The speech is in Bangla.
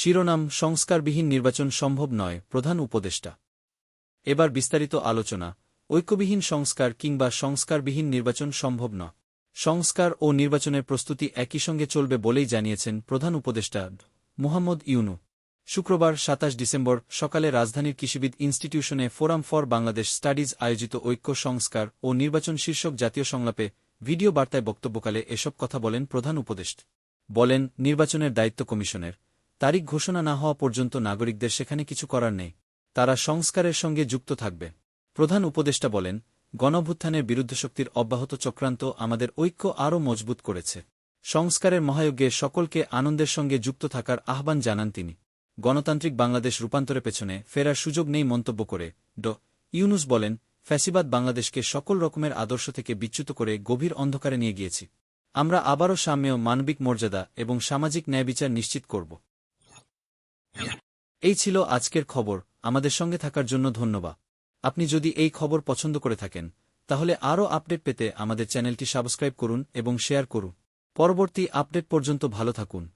শিরোনাম সংস্কারবিহীন নির্বাচন সম্ভব নয়, প্রধান উপদেষ্টা। এবার বিস্তারিত আলোচনা। ঐক্যবিহীন সংস্কার কিংবা সংস্কারবিহীন নির্বাচন সম্ভব ন সংস্কার ও নির্বাচনের প্রস্তুতি একই সঙ্গে চলবে বলেই জানিয়েছেন প্রধান উপদেষ্টা মুহাম্মদ ইউনু। শুক্রবার সাতাশ ডিসেম্বর সকালে রাজধানীর কৃষিবিদ ইনস্টিটিউশনে ফোরাম ফর বাংলাদেশ স্টাডিজ আয়োজিত ঐক্য সংস্কার ও নির্বাচন শীর্ষক জাতীয় সংলাপে ভিডিও বার্তায় বক্তব্যকালে এসব কথা বলেন প্রধান উপদেষ্টা। বলেন, নির্বাচনের দায়িত্ব কমিশনের। তারিখ ঘোষণা না হওয়া পর্যন্ত নাগরিকদের সেখানে কিছু করার নেই। তারা সংস্কারের সঙ্গে যুক্ত থাকবে। প্রধান উপদেষ্টা বলেন, গণভ্যুত্থানের বিরুদ্ধশক্তির অব্যাহত চক্রান্ত আমাদের ঐক্য আরও মজবুত করেছে। সংস্কারের মহায়জ্ঞে সকলকে আনন্দের সঙ্গে যুক্ত থাকার আহ্বান জানান তিনি। গণতান্ত্রিক বাংলাদেশ রূপান্তরের পেছনে ফেরার সুযোগ নেই মন্তব্য করে ড ইউনুস বলেন, ফ্যাসিবাদ বাংলাদেশকে সকল রকমের আদর্শ থেকে বিচ্যুত করে গভীর অন্ধকারে নিয়ে গিয়েছি। আমরা আবারও সাম্য মানবিক মর্যাদা এবং সামাজিক ন্যায়বিচার নিশ্চিত করব। এই ছিল আজকের খবর। আমাদের সঙ্গে থাকার জন্য ধন্যবাদ। আপনি যদি এই খবর পছন্দ করে থাকেন, তাহলে আরও আপডেট পেতে আমাদের চ্যানেলটি সাবস্ক্রাইব করুন এবং শেয়ার করুন। পরবর্তী আপডেট পর্যন্ত ভালো থাকুন।